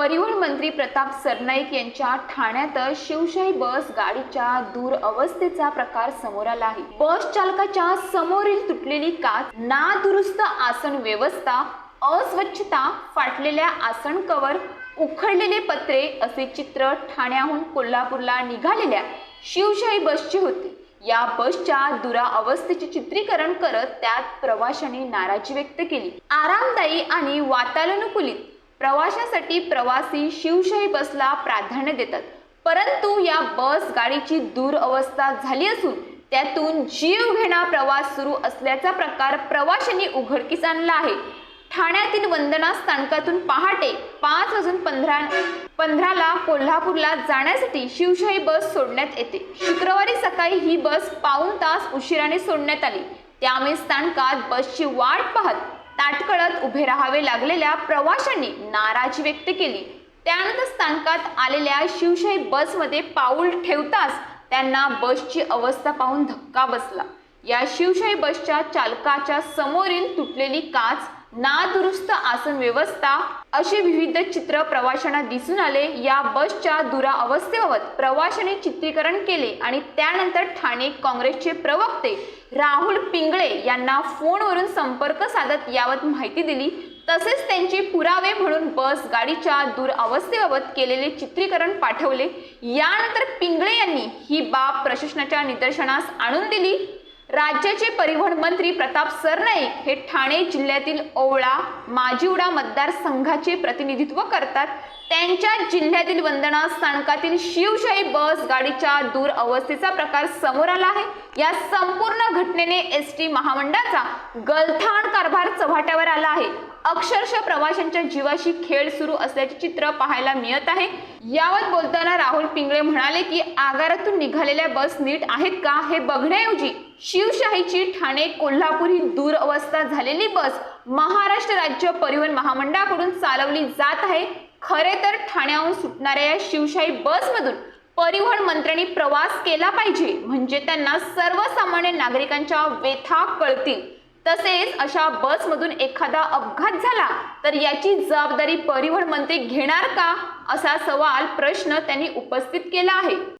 परिवहन मंत्री प्रताप सरनाईक यांच्या ठाण्यातच शिवशाही बस गाडीच्या दूर अवस्थेचा प्रकार समोर आला आहे. बस चालकाच्या समोरील तुटलेली काच नादुरुस्त आसन व्यवस्था अस्वच्छता फाटलेल्या आसन कवर उखडलेले पत्रे असे चित्र ठाण्याहून कोल्हापूरला निघालेल्या शिवशाही बसचे होते. या बसच्या दुरा अवस्थेचे चित्रीकरण करत त्यात प्रवाशांनी नाराजी व्यक्त केली. आरामदायी आणि वातानुकूलित प्रवाशासाठी प्रवासी शिवशाही बसला प्राधान्य देतात. परंतु या बस गाडीची दूर अवस्था झाली असून त्यातून जीव घेणा प्रवास सुरू असल्याचा प्रकार प्रवाशांनी उघडकीस आणला आहे. ठाण्यातील वंदना स्थानकातून पहाटे पाच वाजून पंधरा पंधराला कोल्हापूरला जाण्यासाठी शिवशाही बस सोडण्यात येते. शुक्रवारी सकाळी ही बस पाऊण तास उशिराने सोडण्यात आली. त्यामुळे स्थानकात बसची वाट पाहत ताटकळत उभे राहावे लागलेल्या प्रवाशांनी नाराजी व्यक्त केली. त्यानंतर स्थानकात आलेल्या शिवशाही बसमध्ये पाऊल ठेवताच त्यांना बसची अवस्था पाहून धक्का बसला. या शिवशाही बसच्या चालकाच्या समोरील तुटलेली काच नादुरुस्त आसन व्यवस्था असे विविध चित्र प्रवाशांना दिसून आले. या बसच्या दुरा अवस्थेबाबत प्रवाशांनी चित्रीकरण केले आणि त्यानंतर ठाणे काँग्रेसचे प्रवक्ते राहुल पिंगळे यांना फोनवरून संपर्क साधत यावत माहिती दिली. तसेच त्यांचे पुरावे म्हणून बस गाडीच्या दुरावस्थेबाबत केलेले चित्रीकरण पाठवले. यानंतर पिंगळे यांनी ही बाब प्रशासनाच्या निदर्शनास आणून दिली. राज्याचे परिवहन मंत्री प्रताप सरनाईक हे ठाणे जिल्ह्यातील ओवळा माजिवडा मतदारसंघाचे प्रतिनिधित्व करतात. त्यांच्या जिल्ह्यातील वंदना स्थानकातील शिवशाही बस गाडीच्या दूर अवस्थेचा प्रकार समोर आला आहे. या संपूर्ण घटनेने एस टी महामंडळाचा गलथान कारभार चव्हाट्यावर आला आहे. अक्षरशः प्रवाशांच्या जीवाशी खेळ सुरू असल्याचे चित्र पाहायला मिळत आहे. यावर बोलताना राहुल पिंगळे म्हणाले की आगारातून निघालेल्या बस नीट आहेत का हे बघण्याऐवजी शिवशाहीची ठाणे कोल्हापूर ही दूर अवस्था झालेली बस महाराष्ट्र राज्य परिवहन महामंडळाकडून चालवली जात आहे. खरे तर ठाण्याहून सुटणाऱ्या या शिवशाही बसमधून परिवहन मंत्र्यांनी प्रवास केला पाहिजे म्हणजे त्यांना सर्वसामान्य नागरिकांच्या व्यथा कळतील. तसेच अशा बसमधून एखादा अपघात झाला तर याची जबाबदारी परिवहन मंत्री घेणार का? असा सवाल प्रश्न त्यांनी उपस्थित केला आहे.